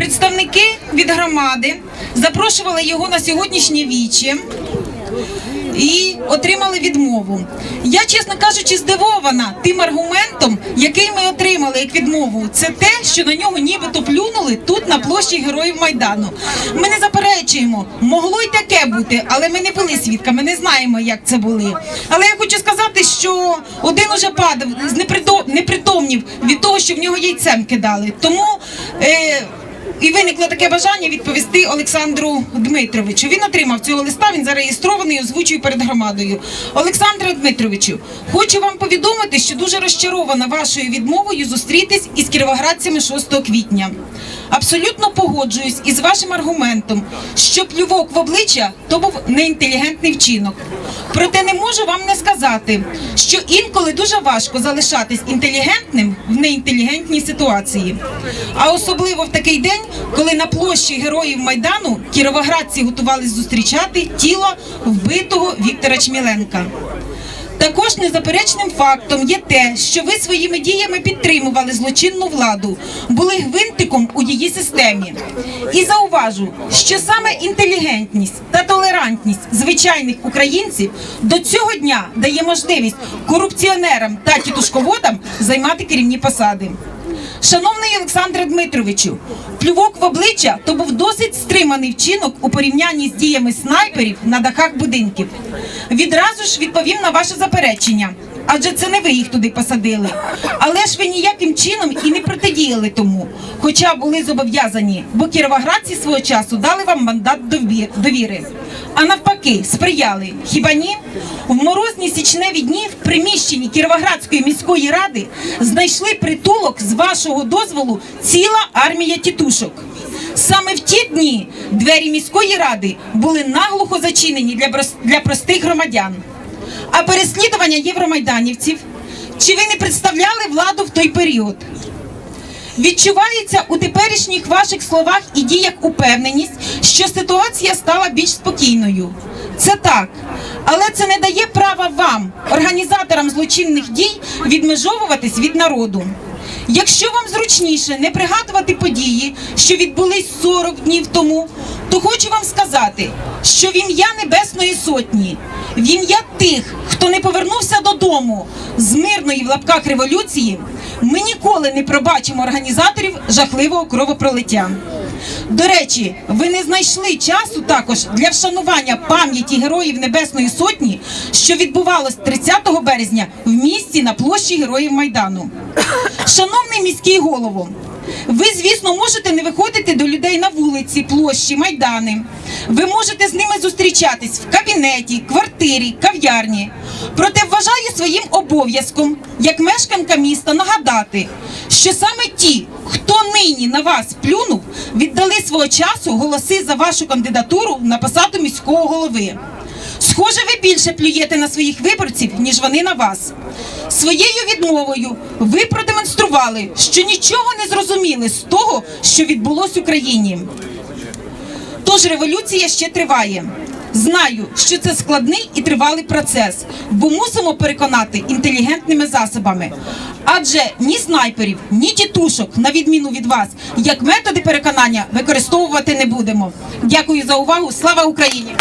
Представники від громади запрошували його на сьогоднішнє віче і отримали відмову. Я, чесно кажучи, здивована тим аргументом, який ми отримали як відмову. Це те, що на нього нібито плюнули тут на площі Героїв Майдану. Ми не заперечуємо, могло й таке бути, але ми не були свідками, не знаємо, як це були. Але я хочу сказати, що один уже падав, знеприто- непритомнів від того, що в нього яйцем кидали. Тому. Е, і виникло таке бажання відповісти Олександру Дмитровичу. Він отримав цього листа, він зареєстрований, і озвучую перед громадою. Олександре Дмитровичу, хочу вам повідомити, що дуже розчарована вашою відмовою зустрітись із кіровоградцями 6 квітня. Абсолютно погоджуюсь із вашим аргументом, що плювок в обличчя то був неінтелігентний вчинок. Проте не можу вам не сказати, що інколи дуже важко залишатись інтелігентним в неінтелігентній ситуації. А особливо в такий день, коли на площі героїв Майдану кіровоградці готувались зустрічати тіло вбитого Віктора Чміленка. Також незаперечним фактом є те, що ви своїми діями підтримували злочинну владу, були гвинтиком у її системі. І зауважу, що саме інтелігентність та толерантність звичайних українців до цього дня дає можливість корупціонерам та тітушководам займати керівні посади. Шановний Олександре Дмитровичу, плювок в обличчя то був досить стриманий вчинок у порівнянні з діями снайперів на дахах будинків. Відразу ж відповім на ваше заперечення, адже це не ви їх туди посадили. Але ж ви ніяким чином і не протидіяли тому, хоча були зобов'язані, бо кіровоградці свого часу дали вам мандат дові- довіри. А навпаки, сприяли. Хіба ні? В морозні січневі дні в приміщенні Кіровоградської міської ради знайшли притулок з вашого дозволу ціла армія тітушок. Саме в ті дні двері міської ради були наглухо зачинені для, для простих громадян. А переслідування євромайданівців чи ви не представляли владу в той період? Відчувається у теперішніх ваших словах і діях упевненість, що ситуація стала більш спокійною. Це так, але це не дає права вам, організаторам злочинних дій, відмежовуватись від народу. Якщо вам зручніше не пригадувати події, що відбулись 40 днів тому, то хочу вам сказати, що в ім'я Небесної Сотні, в ім'я тих, хто не повернувся додому з мирної в лапках революції, ми ніколи не пробачимо організаторів жахливого кровопролиття. До речі, ви не знайшли часу також для вшанування пам'яті героїв Небесної Сотні, що відбувалось 30 березня в місті на площі Героїв Майдану. Шановний міський голово, ви, звісно, можете не виходити до людей на вулиці, площі, майдани. Ви можете з ними зустрічатись в кабінеті, квартирі, кав'ярні. Проте вважаю своїм обов'язком, як мешканка міста, нагадати, що саме ті, хто нині на вас плюнув, віддали свого часу голоси за вашу кандидатуру на посаду міського голови. Схоже, ви більше плюєте на своїх виборців, ніж вони на вас. Своєю відмовою ви продемонстрували, що нічого не зрозуміли з того, що відбулось в Україні. Тож революція ще триває. Знаю, що це складний і тривалий процес, бо мусимо переконати інтелігентними засобами. Адже ні снайперів, ні тітушок, на відміну від вас, як методи переконання використовувати не будемо. Дякую за увагу. Слава Україні!